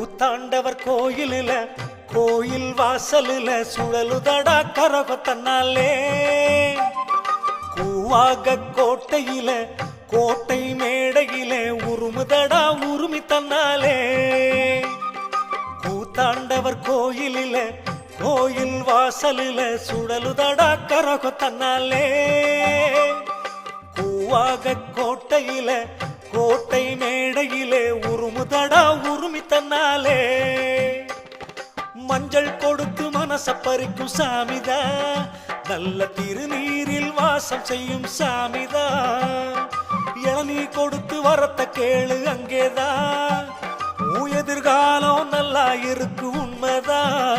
கூத்தாண்டவர் கோயிலில் கோயில் வாசலில் சுழலுதடா கரகத்தன்னாலே கூவாக கோட்டையில கோட்டை மேடையில உருமுதடா உருமி தன்னாலே. கூத்தாண்டவர் கோயிலில கோயில் வாசலில சுழலுதடா கரகத்தன்னாலே கூவாக கோட்டையில கோட்டை மேடையிலே உருமுதடா உருமி தன்னாலே மஞ்சள் கொடுத்து மனச பறிக்கும் சாமிதா. நல்ல திருநீரில் வாசம் செய்யும் சாமிதா. இளநீ கொடுத்து வரத்த கேளு அங்கேதான் எதிர்காலம் நல்லா இருக்கு உண்மைதான்